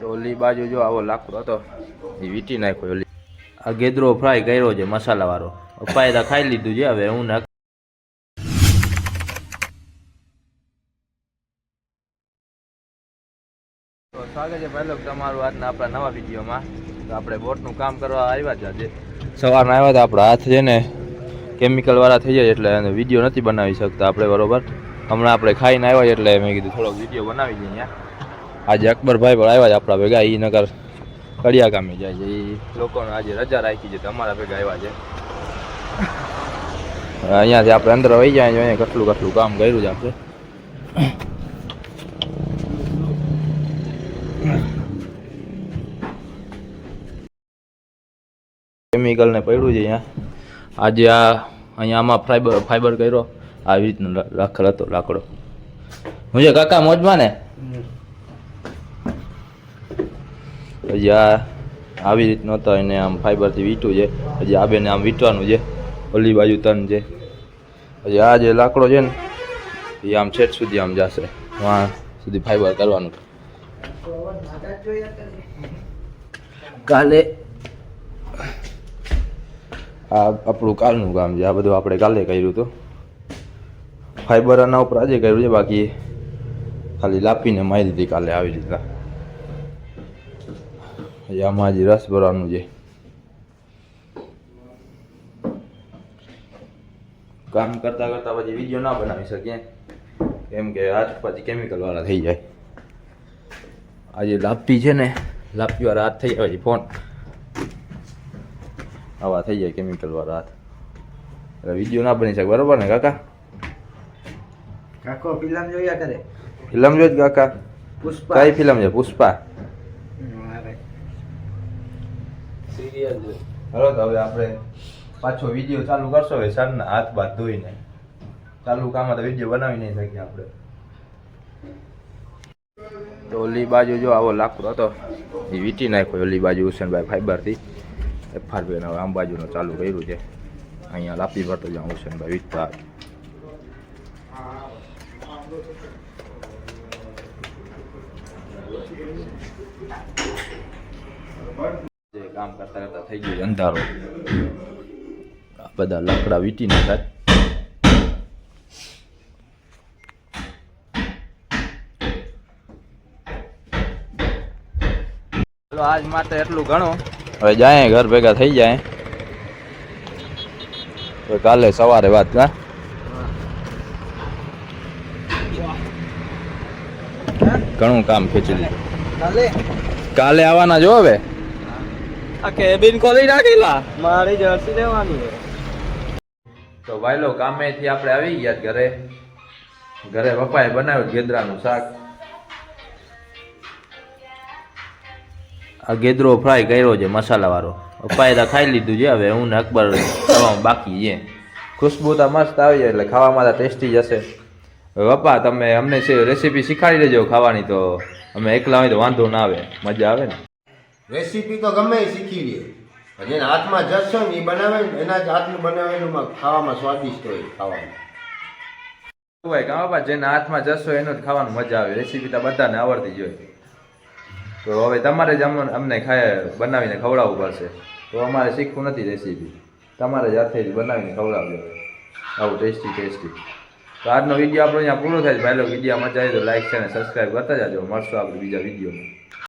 તો ઓલી બાજુ જો આવો લાકડો હતો, એ વીટી નાખ્યો ઓલી. આ ગેદરો ફ્રાય કર્યો છે મસાલાવાળો. વાળો પાયદા ખાઈ લીધું છે, હવે હું નાખ તો સ્વાગત છે ભાઈ લોકો, તમારું આજના આપણા નવા વિડીયોમાં. તો આપણે બોટનું કામ કરવા આવ્યા છે આજે સવારના આવ્યા હતા, આપણા હાથ છે ને કેમિકલ વાળા થઈ જાય એટલે વીડિયો નથી બનાવી શકતા આપણે, બરોબર? હમણાં આપણે ખાઈને આવ્યા એટલે મેં કીધું થોડોક વીડિયો બનાવી દઈએ અહીંયા. આજે અકબરભાઈ પણ આવ્યા છે આપણા ભેગા એ નગર કડિયા ગામે જાય છે. એ લોકોને આજે રજા રાખી છે અમારા ભેગા આવ્યા છે. અહીંયાથી આપણે અંદર વહી જાય અહીંયા કેટલું કેટલું કામ કર્યું છે આપણે. કેમિકલ ને પડ્યું છે અહીંયા. આજે આ અહીંયા આમાં ફાઈબર ફાઈબર કર્યો. આવી રીતનો રાખેલ હતો, લાકડો. હું જે કાકા, મોજમાં ને? હજી આ આવી રીતનો હતો એને આમ ફાઈબરથી વીંટું છે. હજી આ બેને આમ વીંટવાનું છે. ઓલી બાજુ તન છે. હજી આ જે લાકડો છે ને, એ આમ છેટ સુધી આમ જશે. વાં સુધી ફાઈબર કરવાનું. કાલે આ આપણું કાલનું કામ છે. આ બધું આપણે કાલે કર્યું હતું. ફાઈબર આના ઉપર આજે કર્યું છે. બાકી ખાલી લાપીને મારી દીધી કાલે આવી રીતના. હજી આમાં હજી રસ ભરવાનું છે કામ કરતા કરતા પછી વીડિયો ના બનાવી શકીએ કેમ કે આજ પછી કેમિકલ વાળા થઈ જાય આજે લાપી છે ને લાપી વાળા હાથ થઈ જાય પછી ફોન આવા થઈ જાય કેમિકલ વાળા હાથ એટલે વીડિયો ના બની શકે બરોબર ને કાકા કાકો ફિલ્મ જોયા કરે ફિલ્મ જોઈ કાકા પુષ્પા કઈ ફિલ્મ છે પુષ્પા સિરિયલ જો હલો, તો હવે આપણે પાછો વીડિયો ચાલુ કરશો હવે સાંજના હાથ ધોઈ ધોઈને. ચાલુ કામ તો વીડિયો બનાવી નહીં શકીએ આપણે. તો ઓલી બાજુ જો આવો લાકડો હતો, એ વીટી નાખ્યો ઓલી બાજુ હુસેનભાઈ ફાઈબરથી એફઆરપી હવે આમ બાજુનો ચાલુ કર્યું છે. અહીંયા લાપી ભરતો જાઉં હુસેનભાઈ વીટતા જે કામ કરતા કરતા થઈ ગયું અંધારો. આ બધા લાકડા વીટી નાખ્યા ચાલો આજ માટે એટલું ઘણું. હવે જાય ઘર ભેગા થઈ જાય. તો કાલે સવારે વાત કા ઘણું કામ ખેંચી કાલે? કાલે આવવાના જો હવે? આ કેબિન ખોલી નાખેલા? મારી જર્સી લેવાની છે. તો ભાઈલો કામેથી આપણે આવી ગયા ઘરે. ઘરે પપ્પાએ બનાવ્યું ગેદરાનું શાક. આ ગેદરો ફ્રાય કર્યો છે મસાલાવાળો. પપ્પાએ તો ખાઈ લીધું છે હવે હું ને અકબર ખાવામાં બાકી છે. ખુશ્બુ તો મસ્ત આવી જાય એટલે ખાવામાં તો ટેસ્ટી હશે. હવે પપ્પા તમે અમને રેસીપી શીખવાડી દેજો ખાવાની તો. અમે એકલા હોય તો વાંધો ના આવે. મજા આવે ને? રેસીપી તો ગમે શીખી લે. જેના હાથમાં જશો ને એ બનાવે ને એના જ હાથનું બનાવેલું ખાવામાં સ્વાદિષ્ટ હોય ખાવાનું. ભાઈ કામ બાપા જેના હાથમાં જશો એનું જ ખાવાનું મજા આવે. રેસીપી તો બધાને આવડતી જ હોય. તો હવે તમારે જ અમને અમને બનાવીને ખવડાવવું પડશે. તો અમારે શીખવું નથી રેસીપી. તમારે જ હાથે જ બનાવીને ખવડાવજો. આવું ટેસ્ટી ટેસ્ટી. તો આજનો વીડિયો આપણો અહીંયા પૂરો થાય છે. ભાઈ વીડિયો મજા આવે તો લાઈક છે અને સબસ્ક્રાઈબ કરતા જાજો. મળશું આપણે બીજા વિડીયોમાં.